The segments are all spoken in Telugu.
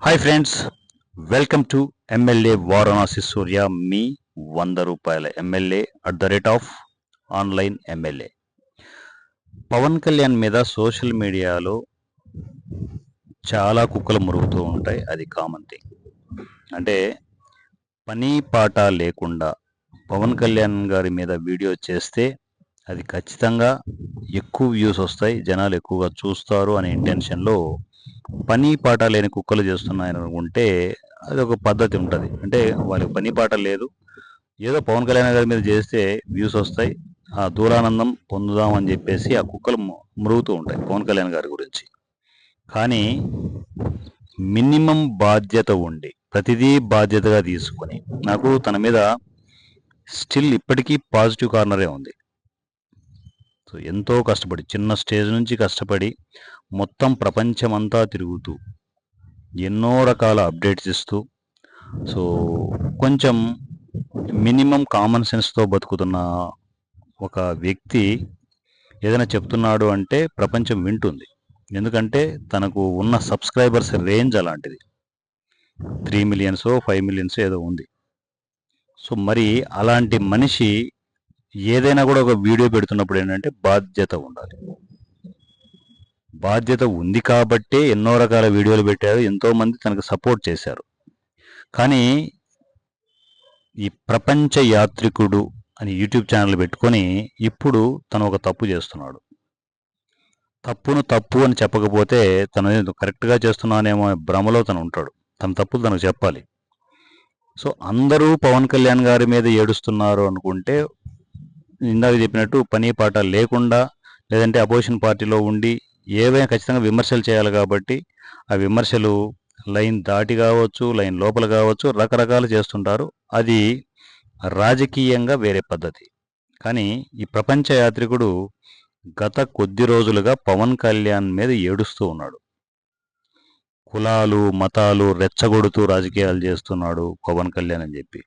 Hi friends welcome to MLA Varanasi Surya మీ వంద రూపాయల MLA at the rate of online MLA Pawan Kalyan మీద సోషల్ మీడియాలో చాలా కుక్కలు మురుగుతూ ఉంటాయి అది కామన్ థింగ్ అంటే పని పాట లేకుండా పవన్ కళ్యాణ్ గారి మీద వీడియో చేస్తే అది ఖచ్చితంగా ఎక్కువ వ్యూస్ వస్తాయి జనాలు ఎక్కువగా చూస్తారు అనే ఇంటెన్షన్లో పని పాట లేని కుక్కలు చేస్తున్నాయని అనుకుంటే అది ఒక పద్ధతి ఉంటుంది. అంటే వాళ్ళకి పని పాట లేదు. ఏదో పవన్ కళ్యాణ్ గారి మీద చేస్తే వ్యూస్ వస్తాయి. ఆ దూరానందం పొందుదాం అని చెప్పేసి ఆ కుక్కలు మృగుతూ మురుగుతూ ఉంటాయి పవన్ కళ్యాణ్ గారి గురించి. కానీ మినిమం బాధ్యత ఉండి ప్రతిదీ బాధ్యతగా తీసుకొని నాకు తన మీద స్టిల్ ఇప్పటికీ పాజిటివ్ కార్నరే ఉంది. సో ఎంతో కష్టపడి చిన్న స్టేజ్ నుంచి కష్టపడి మొత్తం ప్రపంచమంతా తిరుగుతూ ఎన్నో రకాల అప్డేట్స్ ఇస్తూ సో కొంచెం మినిమం కామన్ సెన్స్తో బతుకుతున్న ఒక వ్యక్తి ఏదైనా చెప్తున్నాడు అంటే ప్రపంచం వింటుంది. ఎందుకంటే తనకు ఉన్న సబ్స్క్రైబర్స్ రేంజ్ అలాంటిది. త్రీ మిలియన్స్ ఫైవ్ మిలియన్స్ ఏదో ఉంది. సో మరి అలాంటి మనిషి ఏదైనా కూడా ఒక వీడియో పెడుతున్నప్పుడు ఏంటంటే బాధ్యత ఉండాలి. బాధ్యత ఉంది కాబట్టే ఎన్నో రకాల వీడియోలు పెట్టారు ఎంతోమంది తనకు సపోర్ట్ చేశారు. కానీ ఈ ప్రపంచ యాత్రికుడు అని యూట్యూబ్ ఛానల్ పెట్టుకొని ఇప్పుడు తను ఒక తప్పు చేస్తున్నాడు. తప్పును తప్పు అని చెప్పకపోతే తను కరెక్ట్గా చేస్తున్నానేమో భ్రమలో తను ఉంటాడు. తన తప్పులు తనకు చెప్పాలి. సో అందరూ పవన్ కళ్యాణ్ గారి మీద ఏడుస్తున్నారు అనుకుంటే ఇందాక చెప్పినట్టు పని పాట లేకుండా లేదంటే అపోజిషన్ పార్టీలో ఉండి ఏవైనా ఖచ్చితంగా విమర్శలు చేయాలి కాబట్టి ఆ విమర్శలు లైన్ దాటి కావచ్చు లైన్ లోపల కావచ్చు రకరకాలు చేస్తుంటారు. అది రాజకీయంగా వేరే పద్ధతి. కానీ ఈ ప్రపంచ యాత్రికుడు గత కొద్ది రోజులుగా పవన్ కళ్యాణ్ మీద ఏడుస్తూ ఉన్నాడు. కులాలు మతాలు రెచ్చగొడుతూ రాజకీయాలు చేస్తున్నాడు పవన్ కళ్యాణ్ అని చెప్పి.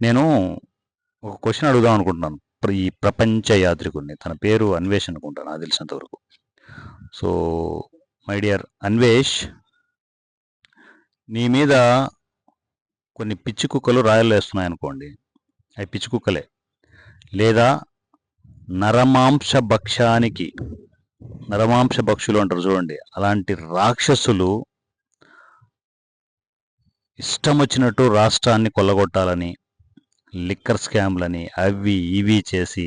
నేను ఒక క్వశ్చన్ అడుగుదాం అనుకుంటున్నాను. ఈ ప్రపంచ యాత్రికుడిని తన పేరు అన్వేష్ అనుకుంటాను నాకు తెలిసినంత వరకు. సో మై డియర్ అన్వేష్ నీ మీద కొన్ని పిచ్చి కుక్కలు రాయలు వేస్తున్నాయి అనుకోండి. అవి పిచ్చి కుక్కలే. లేదా నరమాంస భక్షానికి నరమాంస భక్షులు అంటారు చూడండి. అలాంటి రాక్షసులు ఇష్టం వచ్చినట్టు రాష్ట్రాన్ని కొల్లగొట్టాలని లిక్కర్ స్కామ్లని అవి ఇవి చేసి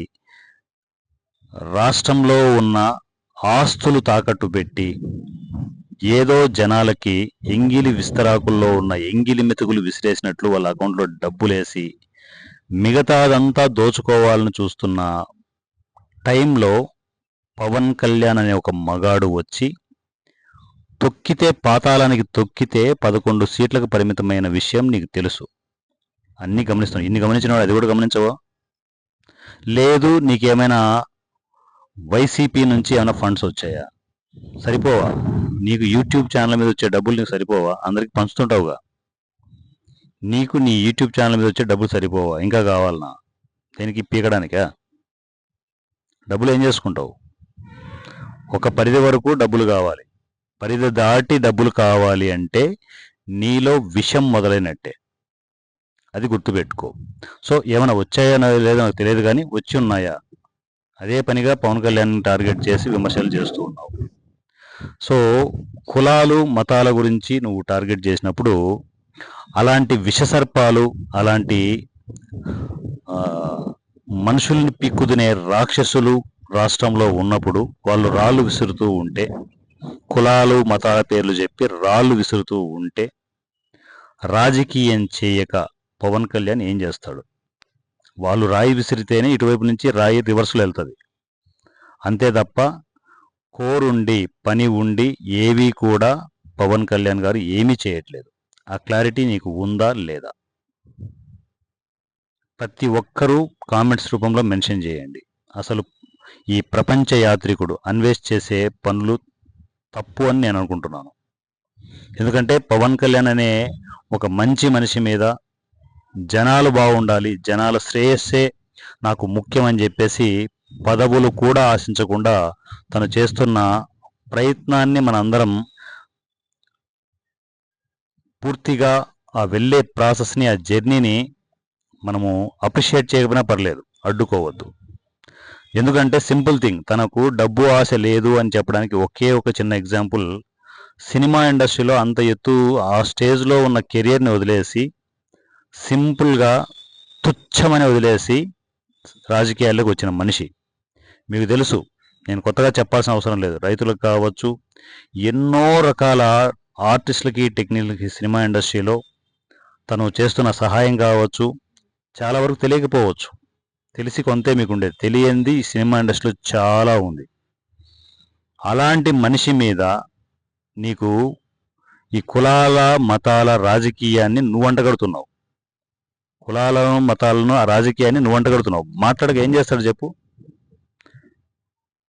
రాష్ట్రంలో ఉన్న ఆస్తులు తాకట్టు పెట్టి ఏదో జనాలకి ఎంగిలి విస్తరాకుల్లో ఉన్న ఎంగిలి మెతుకులు విసిరేసినట్లు వాళ్ళ అకౌంట్లో డబ్బులేసి మిగతాదంతా దోచుకోవాలని చూస్తున్న టైంలో పవన్ కళ్యాణ్ అనే ఒక మగాడు వచ్చి తొక్కితే పాతాళానికి తొక్కితే పదకొండు సీట్లకు పరిమితమైన విషయం నీకు తెలుసు. అన్ని గమనిస్తాను ఇన్ని గమనించినవాడు అది కూడా గమనించవా? లేదు నీకేమైనా వైసీపీ నుంచి ఏమైనా ఫండ్స్ వచ్చాయా? సరిపోవా? నీకు యూట్యూబ్ ఛానల్ మీద వచ్చే డబ్బులు నీకు సరిపోవా? అందరికి పంచుతుంటావుగా. నీకు నీ యూట్యూబ్ ఛానల్ మీద వచ్చే డబ్బులు సరిపోవా? ఇంకా కావాలనా? దేనికి? పీకడానికా? డబ్బులు ఏం చేసుకుంటావు? ఒక పరిధి వరకు డబ్బులు కావాలి. పరిధి దాటి డబ్బులు కావాలి అంటే నీలో విషం మొదలైనట్టే. అది గుర్తుపెట్టుకో. సో ఏమైనా వచ్చాయా లేదో నాకు తెలియదు కానీ వచ్చి ఉన్నాయా? అదే పనిగా పవన్ కళ్యాణ్ టార్గెట్ చేసి విమర్శలు చేస్తూ ఉన్నావు. సో కులాలు మతాల గురించి నువ్వు టార్గెట్ చేసినప్పుడు అలాంటి విషసర్పాలు అలాంటి మనుషుల్ని పిక్కుదినే రాక్షసులు రాష్ట్రంలో ఉన్నప్పుడు వాళ్ళు రాళ్ళు విసురుతూ ఉంటే కులాలు మతాల పేర్లు చెప్పి రాళ్ళు విసురుతూ ఉంటే రాజకీయం చేయక పవన్ కళ్యాణ్ ఏం చేస్తాడు? వాళ్ళు రాయి విసిరితేనే ఇటువైపు నుంచి రాయి రివర్స్లో వెళ్తుంది. అంతే తప్ప కోరుండి పని ఉండి ఏవి కూడా పవన్ కళ్యాణ్ గారు ఏమీ చేయట్లేదు. ఆ క్లారిటీ నీకు ఉందా లేదా? ప్రతి ఒక్కరూ కామెంట్స్ రూపంలో మెన్షన్ చేయండి. అసలు ఈ ప్రపంచ యాత్రికుడు అన్వేష్ చేసే పనులు తప్పు అని నేను అనుకుంటున్నాను. ఎందుకంటే పవన్ కళ్యాణ్ అనే ఒక మంచి మనిషి మీద జనాలు బాగుండాలి జనాల శ్రేయస్సే నాకు ముఖ్యమని చెప్పేసి పదవులు కూడా ఆశించకుండా తను చేస్తున్న ప్రయత్నాన్ని మనందరం పూర్తిగా ఆ వెళ్ళే ప్రాసెస్ని ఆ జర్నీని మనము అప్రిషియేట్ చేయకపోయినా పర్లేదు అడ్డుకోవద్దు. ఎందుకంటే సింపుల్ థింగ్ తనకు డబ్బు ఆశ లేదు అని చెప్పడానికి ఒకే ఒక చిన్న ఎగ్జాంపుల్ సినిమా ఇండస్ట్రీలో అంత ఎత్తు ఆ స్టేజ్లో ఉన్న కెరియర్ని వదిలేసి సింపుల్గా తుచ్చమని వదిలేసి రాజకీయాల్లోకి వచ్చిన మనిషి. మీకు తెలుసు నేను కొత్తగా చెప్పాల్సిన అవసరం లేదు. రైతులకు కావచ్చు ఎన్నో రకాల ఆర్టిస్టులకి టెక్నీలకి సినిమా ఇండస్ట్రీలో తను చేస్తున్న సహాయం కావచ్చు చాలా వరకు తెలియకపోవచ్చు. తెలిసి కొంతే మీకు ఉండేది తెలియంది సినిమా ఇండస్ట్రీలో చాలా ఉంది. అలాంటి మనిషి మీద నీకు ఈ కులాల మతాల రాజకీయాన్ని నువ్వు అంటగడుతున్నావు. కులాలను మతాలను ఆ రాజకీయాన్ని నువ్వు అంటగడుతున్నావు. మాట్లాడక ఏం చేస్తాడు చెప్పు.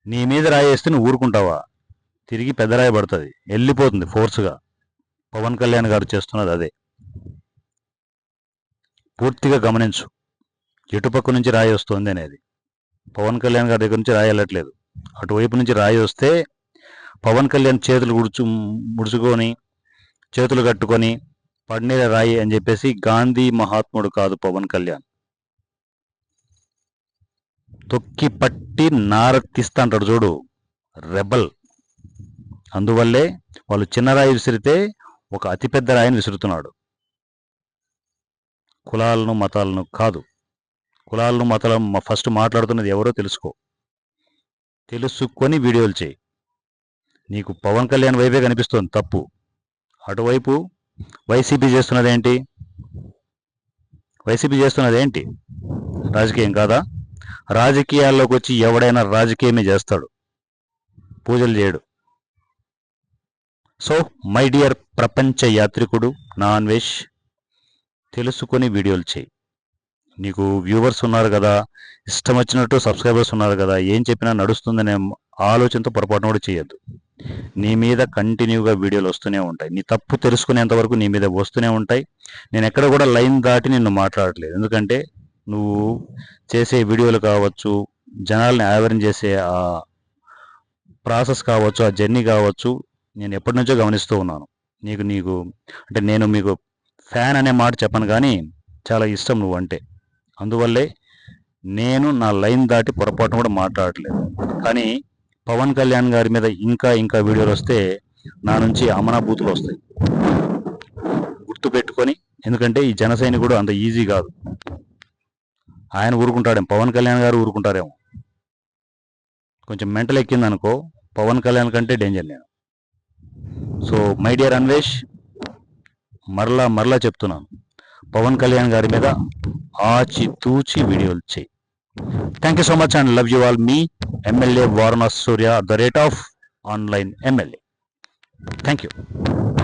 నీ మీద రాయేస్తే నువ్వు ఊరుకుంటావా? తిరిగి పెద్ద రాయి పడుతుంది. వెళ్ళిపోతుంది ఫోర్స్గా. పవన్ కళ్యాణ్ గారు చేస్తున్నది అదే. పూర్తిగా గమనించు. ఎటుపక్క నుంచి రాయి వస్తుంది అనేది. పవన్ కళ్యాణ్ గారి దగ్గర నుంచి రాయి వెళ్ళట్లేదు. అటువైపు నుంచి రాయి వస్తే పవన్ కళ్యాణ్ చేతులు గుడుచు ముడుచుకొని చేతులు కట్టుకొని పడిన రాయి అని చెప్పేసి గాంధీ మహాత్ముడు కాదు పవన్ కళ్యాణ్. తొక్కి పట్టి నారతిస్తా అంటాడు చూడు రెబల్. అందువల్లే వాళ్ళు చిన్న రాయి విసిరితే ఒక అతిపెద్ద రాయిని విసురుతున్నాడు. కులాలను మతాలను కాదు. కులాలను మతాలను ఫస్ట్ మాట్లాడుతున్నది ఎవరో తెలుసుకో. తెలుసుకొని వీడియోలు చేయి. నీకు పవన్ కళ్యాణ్ వైపే కనిపిస్తుంది తప్పు. అటువైపు వైసీపీ చేస్తున్నది ఏంటి వైసీపీ చేస్తున్నది ఏంటి రాజకీయం కాదా? రాజకీయాల్లోకి వచ్చి ఎవడైనా రాజకీయమే చేస్తాడు. పూజలు చేయడు. సో మై డియర్ ప్రపంచ యాత్రికుడు నాన్ వెజ్ తెలుసుకొని వీడియోలు చేయి. నీకు వ్యూవర్స్ ఉన్నారు కదా ఇష్టం వచ్చినట్టు సబ్స్క్రైబర్స్ ఉన్నారు కదా ఏం చెప్పినా నడుస్తుందనే ఆలోచనతో పొరపాటున కూడా చేయొద్దు. నీ మీద కంటిన్యూగా వీడియోలు వస్తూనే ఉంటాయి. నీ తప్పు తెలుసుకునేంత వరకు నీ మీద వస్తూనే ఉంటాయి. నేను ఎక్కడ కూడా లైన్ దాటి నిన్ను మాట్లాడట్లేదు. ఎందుకంటే నువ్వు చేసే వీడియోలు కావచ్చు జనాల్ని ఆవరణ చేసే ఆ ప్రాసెస్ కావచ్చు ఆ జర్నీ కావచ్చు నేను ఎప్పటి నుంచో గమనిస్తూ ఉన్నాను. నీకు నీకు అంటే నేను మీకు ఫ్యాన్ అనే మాట చెప్పను కానీ చాలా ఇష్టం నువ్వు అంటే. అందువల్లే నేను నా లైన్ దాటి పొరపాటున కూడా మాట్లాడట్లేదు. కానీ పవన్ కళ్యాణ్ గారి మీద ఇంకా ఇంకా వీడియోలు వస్తే నా నుంచి అమనాభూతులు వస్తాయి. గుర్తు పెట్టుకొని ఎందుకంటే ఈ జనసేని కూడా అంత ఈజీ కాదు. ఆయన ఊరుకుంటాడేమో పవన్ కళ్యాణ్ గారు ఊరుకుంటారేమో. కొంచెం మెంటల్ ఎక్కింది అనుకో పవన్ కళ్యాణ్ కంటే డేంజర్ నేను. సో మై డియర్ అన్వేష్ మరలా మరలా చెప్తున్నాను. పవన్ కళ్యాణ్ గారి మీద ఆచి తూచి వీడియోలు చేయి. Thank you so much and love you all. Me, MLA Varna Surya, the rate of online MLA. Thank you.